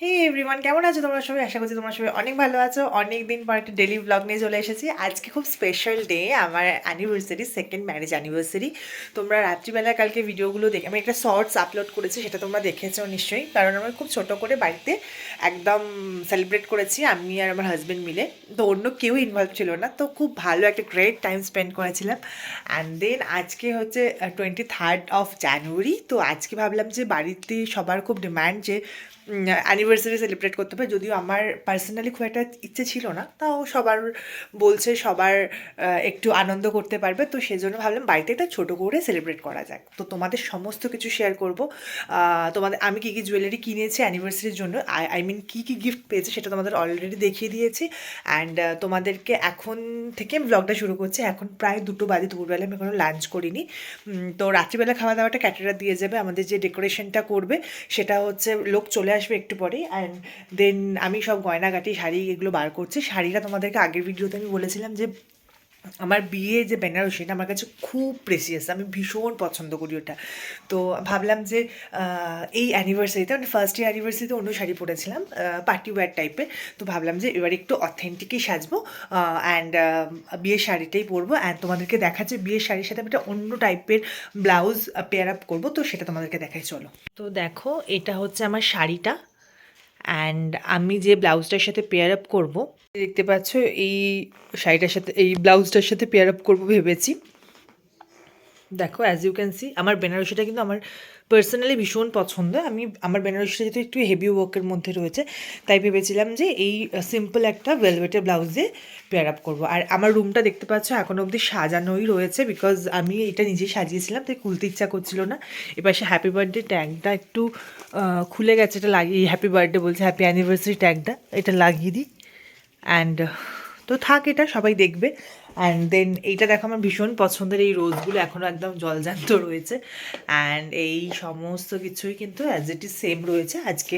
হে everyone কেমন আছো তোমরা সবাই? আশা করছি তোমরা সবাই অনেক ভালো আছো। অনেক দিন পর একটা ডেলি ব্লগ নিয়ে চলে এসেছি। আজকে খুব স্পেশাল ডে আমার অ্যানিভার্সারি সেকেন্ড ম্যারেজ অ্যানিভার্সারি তোমরা রাত্রিবেলা কালকে ভিডিওগুলো দেখে, আমি একটা শর্টস আপলোড করেছি, সেটা তোমরা দেখেছ নিশ্চয়ই। কারণ আমরা খুব ছোট করে বাড়িতে একদম সেলিব্রেট করেছি, আমি আর আমার হাজব্যান্ড মিলে। তো অন্য কেউ ইনভলভ ছিল না। তো খুব ভালো একটা গ্রেট টাইম স্পেন্ড করেছিলাম। অ্যান্ড দেন আজকে হচ্ছে টোয়েন্টি থার্ড অফ জানুয়ারি তো আজকে ভাবলাম যে বাড়িতে সবার খুব ডিমান্ড যে অ্যানিভার্সারি সেলিব্রেট করতে হবে। যদিও আমার পার্সোনালি খুব একটা ইচ্ছে ছিল না, তাও সবার বলছে সবার একটু আনন্দ করতে পারবে। তো সেই জন্য ভাবলাম বাড়িতে একটা ছোটো করে সেলিব্রেট করা যাক। তো তোমাদের সমস্ত কিছু শেয়ার করব। তোমাদের, আমি কী কী জুয়েলারি কিনেছি অ্যানিভার্সারির জন্য? I mean key key gift পেয়েছি সেটা তোমাদের অলরেডি দেখিয়ে দিয়েছি। অ্যান্ড তোমাদেরকে এখন থেকে আমি ব্লগটা শুরু করছি। এখন প্রায় দুটো বাজে দুপুরবেলা আমি এখনও লাঞ্চ করিনি। তো রাত্রিবেলা খাওয়া দাওয়াটা ক্যাটারার দিয়ে যাবে। আমাদের যে ডেকোরেশনটা করবে, সেটা হচ্ছে লোক চলে আসবে একটু পরেই অ্যান্ড দেন আমি সব গয়নাগাটি, শাড়ি এগুলো বার করছি। শাড়িটা তোমাদেরকে আগের ভিডিওতে আমি বলেছিলাম যে, আমার বিয়ে যে বেনারসিটা আমার কাছে খুব প্রেসিয়াস আমি ভীষণ পছন্দ করি ওটা। তো ভাবলাম যে এই অ্যানিভার্সারিতে মানে ফার্স্ট ইয়ার অ্যানিভার্সারিতে অন্য শাড়ি পরেছিলাম পার্টি ওয়্যার টাইপের তো ভাবলাম যে এবার একটু অথেন্টিকই সাজবো অ্যান্ড বিয়ের শাড়িটাই পরবো। অ্যান্ড তোমাদেরকে দেখাচ্ছে, বিয়ের শাড়ির সাথে আমি একটা অন্য টাইপের ব্লাউজ পেয়ার আপ করব। তো সেটা তোমাদেরকে দেখাই, চলো। তো দেখো, এটা হচ্ছে আমার শাড়িটা। অ্যান্ড আমি যে ব্লাউজটার সাথে পেয়ার আপ করব, দেখতে পাচ্ছ এই শাড়িটার সাথে, এই ব্লাউজটার সাথে পেয়ার আপ করব ভেবেছি। দেখো অ্যাজ ইউ ক্যান সি আমার বেনারসিটা কিন্তু আমার পার্সোনালি ভীষণ পছন্দ। আমি, আমার বেনারসিটা যেহেতু একটু হেভি ওয়ার্কের মধ্যে রয়েছে, তাই ভেবেছিলাম যে এই সিম্পল একটা ভেলভেটের ব্লাউজে পেয়ার আপ করব। আর আমার রুমটা দেখতে পাচ্ছ, এখন অবধি সাজানোই রয়েছে বিকজ আমি এটা নিজেই সাজিয়েছিলাম, তাই খুলতে ইচ্ছা করছিল না। এবার সে হ্যাপি বার্থডে ট্যাগটা একটু খুলে গেছে, এটা লাগিয়ে হ্যাপি বার্থডে বলছে হ্যাপি অ্যানিভার্সারি ট্যাগটা এটা লাগিয়ে দিই। অ্যান্ড তো থাক এটা, সবাই দেখবে। অ্যান্ড দেন এইটা দেখো আমার ভীষণ পছন্দের এই রোজগুলো এখনও একদম জলজান্ত রয়েছে। অ্যান্ড এই সমস্ত কিছুই কিন্তু অ্যাজ ইট ইজ সেম রয়েছে। আজকে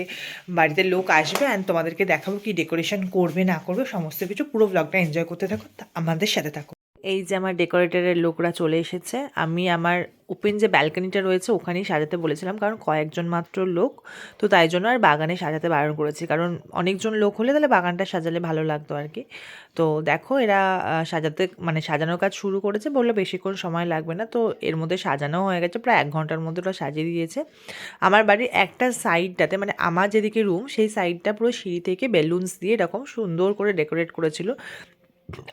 বাড়িতে লোক আসবে অ্যান্ড তোমাদেরকে দেখাবো কি ডেকোরেশন করবে, না করবে, সমস্ত কিছু। পুরো ব্লগটা এনজয় করতে থাকো, আমাদের সাথে থাকো। এই যে আমার ডেকোরেটরের লোকরা চলে এসেছে, আমি আমার ওপেন যে ব্যালকনিটা রয়েছে ওখানেই সাজাতে বলেছিলাম, কারণ কয়েকজন মাত্র লোক, তো তাই জন্য আর বাগানে সাজাতে বারণ করেছি। কারণ অনেকজন লোক হলে তাহলে বাগানটা সাজালে ভালো লাগতো আর কি। তো দেখো, এরা সাজাতে মানে সাজানোর কাজ শুরু করেছে বলল বেশিক্ষণ সময় লাগবে না, তো এর মধ্যে সাজানো হয়ে গেছে, প্রায় এক ঘণ্টার মধ্যে ওরা সাজিয়ে দিয়েছে। আমার বাড়ির একটা সাইডটাতে মানে আমার যেদিকে রুম, সেই সাইডটা পুরো সিঁড়ি থেকে বেলুনস দিয়ে এরকম সুন্দর করে ডেকোরেট করেছিল।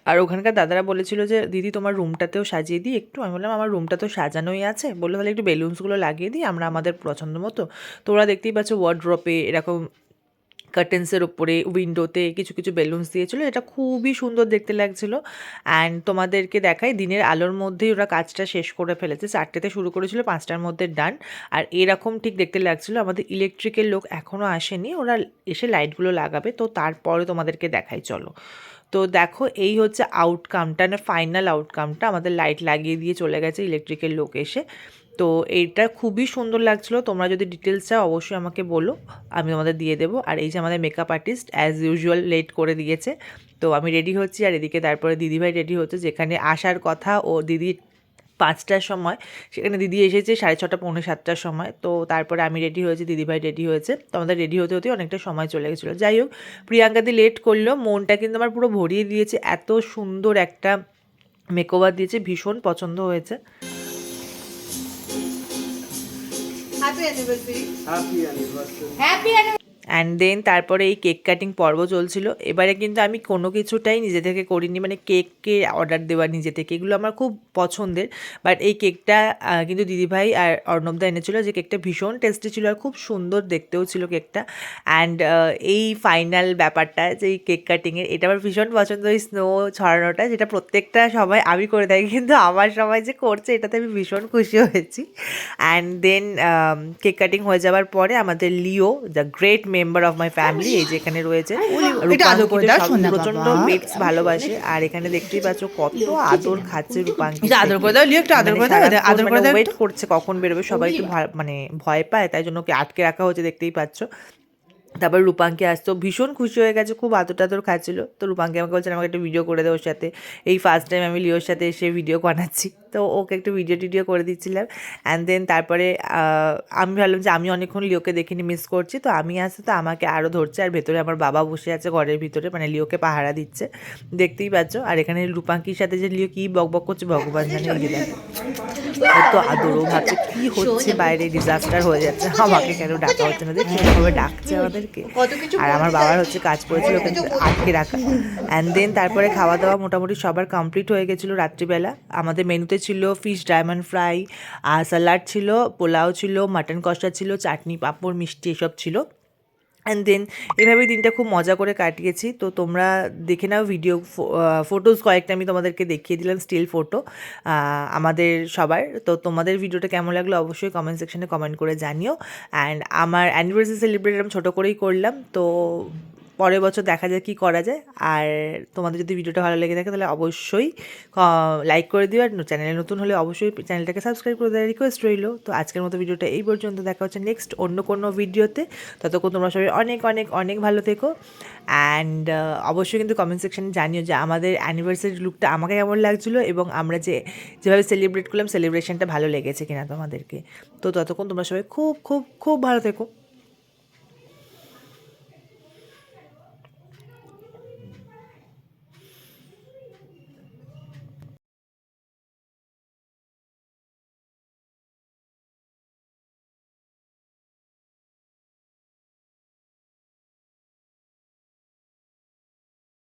আর ওখানকার দাদারা বলেছিল যে, দিদি, তোমার রুমটাতেও সাজিয়ে দিই একটু। আমি বললাম, আমার রুমটা তো সাজানোই আছে। বলল, তাহলে একটু বেলুনসগুলো লাগিয়ে দিই, আমরা আমাদের পছন্দ মতো। তো ওরা দেখতেই পাচ্ছ ওয়ার্ড্রপে এরকম কার্টেন্সের ওপরে উইন্ডোতে কিছু কিছু বেলুনস দিয়েছিল। এটা খুবই সুন্দর দেখতে লাগছিল। অ্যান্ড তোমাদেরকে দেখাই, দিনের আলোর মধ্যেই ওরা কাজটা শেষ করে ফেলেছে। চারটেতে শুরু করেছিল, পাঁচটার মধ্যে ডান আর এরকম ঠিক দেখতে লাগছিল, আমাদের ইলেকট্রিকের লোক এখনও আসেনি। ওরা এসে লাইটগুলো লাগাবে। তো তারপরে তোমাদেরকে দেখাই, চলো। তো দেখো, এই হচ্ছে আউটকামটা না ফাইনাল আউটকামটা আমাদের লাইট লাগিয়ে দিয়ে চলে গেছে ইলেকট্রিকের লোক এসে। তো এইটা খুবই সুন্দর লাগছিল। তোমরা যদি ডিটেলস চাও, অবশ্যই আমাকে বলো। আমি তোমাদের দিয়ে দেবো। আর এই যে আমাদের makeup artist as usual late করে দিয়েছে। তো আমি রেডি হচ্ছি। আর এদিকে তারপরে দিদিভাই রেডি হচ্ছে, যেখানে আসার কথা ও দিদি পাঁচটার সময়, সেখানে দিদি এসেছে সাড়ে ছটা, পৌনে সাতটার সময়। তো তারপরে আমি রেডি হয়েছি, দিদিভাই রেডি হয়েছে। তো আমাদের রেডি হতে হতে অনেকটা সময় চলে গেছিল। যাই হোক প্রিয়াঙ্কাদি লেট করল। মনটা কিন্তু আমার পুরো ভরিয়ে দিয়েছে। এত সুন্দর একটা মেকওভার দিয়েছে। ভীষণ পছন্দ হয়েছে। Happy anniversary. Happy anniversary. Happy and then তারপরে এই কেক কাটিং পর্ব চলছিল। এবারে কিন্তু আমি কোনো কিছুটাই নিজে থেকে করিনি মানে কেককে অর্ডার দেওয়া নিজে থেকে। এগুলো আমার খুব পছন্দের। বাট এই কেকটা কিন্তু দিদিভাই আর অর্ণবদা এনেছিল যে কেকটা ভীষণ টেস্টি ছিল আর খুব সুন্দর দেখতেও ছিল কেকটা অ্যান্ড এই ফাইনাল ব্যাপারটা যে এই কেক কাটিংয়ের এটা আমার ভীষণ পছন্দ এই স্নো ছড়ানোটা, যেটা প্রত্যেকটা সবাই আমি করে থাকি, কিন্তু আমার সবাই যে করছে, এটাতে আমি ভীষণ খুশি হয়েছি। অ্যান্ড দেন কেক কাটিং হয়ে যাওয়ার পরে আমাদের Leo the great member of my family এই যে এখানে রয়েছে। প্রচণ্ড। পেটস ভালোবাসে। আর এখানে দেখতেই পাচ্ছ কত আদর খাচ্ছে রূপাঙ্কিত আদর করে দাও, একটু আদর করে দাও, আদর করে দাও ওয়েট করছে কখন বেরোবে সবাই একটু মানে ভয় পায় তাই জন্য ওকে আটকে রাখা হচ্ছে দেখতেই পাচ্ছ। তারপর রূপাঙ্কে আসতো ভীষণ খুশি হয়ে গেছে খুব আদর টাদর খাচ্ছিল। তো রূপাঙ্কে আমাকে বলছে আমাকে একটা ভিডিও করে দেয় ওর সাথে। এই ফার্স্ট টাইম আমি লিওর সাথে এসে ভিডিও বানাচ্ছি। তো ওকে একটু ভিডিও টিডিও করে দিচ্ছিলাম। অ্যান্ড দেন তারপরে আমি ভাবলাম যে আমি অনেকক্ষণ লিওকে দেখিনি মিস করছি। তো আমি আসতে তো আমাকে আরও ধরছে। আর ভেতরে আমার বাবা বসে আছে ঘরের ভিতরে মানে লিওকে পাহারা দিচ্ছে। দেখতেই পাচ্ছ। আর এখানে রূপাঙ্কির সাথে যে লিও কী বক বক করছে ভগবান জানে দেখো। আদর ভাবছে কি হচ্ছে বাইরে ডিজাস্টার হয়ে যাচ্ছে। আমাকে কেন ডাকা হচ্ছে না? দেখছি এভাবে ডাকছে আমাদেরকে। আর আমার বাবার হচ্ছে কাজ করেছিল ওকে আটকে রাখা। অ্যান্ড দেন তারপরে খাওয়া দাওয়া মোটামুটি সবার কমপ্লিট হয়ে গেছিল রাত্রিবেলা। আমাদের মেনুতে ছিল ফিশ ডায়মন্ড ফ্রাই আর স্যালাড ছিল, পোলাও ছিল মাটন কষা ছিল, চাটনি, পাঁপড়, মিষ্টি এসব ছিল। অ্যান্ড দেন এভাবেই দিনটা খুব মজা করে কাটিয়েছি। তো তোমরা দেখে নাও ভিডিও ফটোজ কয়েকটা আমি তোমাদেরকে দেখিয়ে দিলাম স্টিল ফটো আমাদের সবার। তো তোমাদের ভিডিওটা কেমন লাগল অবশ্যই কমেন্ট সেকশানে কমেন্ট করে জানিও। অ্যান্ড আমার অ্যানিভার্সারি সেলিব্রেট আমি ছোটো করেই করলাম। তো পরের বছর দেখা যায় কী করা যায়। আর তোমাদের যদি ভিডিওটা ভালো লেগে থাকে তাহলে অবশ্যই লাইক করে দিও। আর চ্যানেলে নতুন হলে অবশ্যই চ্যানেলটাকে সাবস্ক্রাইব করে দেওয়ার রিকোয়েস্ট রইল। তো আজকের মতো ভিডিওটা এই পর্যন্ত। দেখা হচ্ছে নেক্সট অন্য কোনো ভিডিওতে। ততক্ষণ তোমরা সবাই অনেক অনেক অনেক ভালো থেকো। অ্যান্ড অবশ্যই কিন্তু কমেন্ট সেকশনে জানিও যে আমাদের অ্যানিভার্সারি লুকটা আমাকে কেমন লাগছিল এবং আমরা যে, যেভাবে সেলিব্রেট করলাম সেলিব্রেশনটা ভালো লেগেছে কিনা তোমাদেরকে। তো ততক্ষণ তোমরা সবাই খুব খুব খুব ভালো থেকো।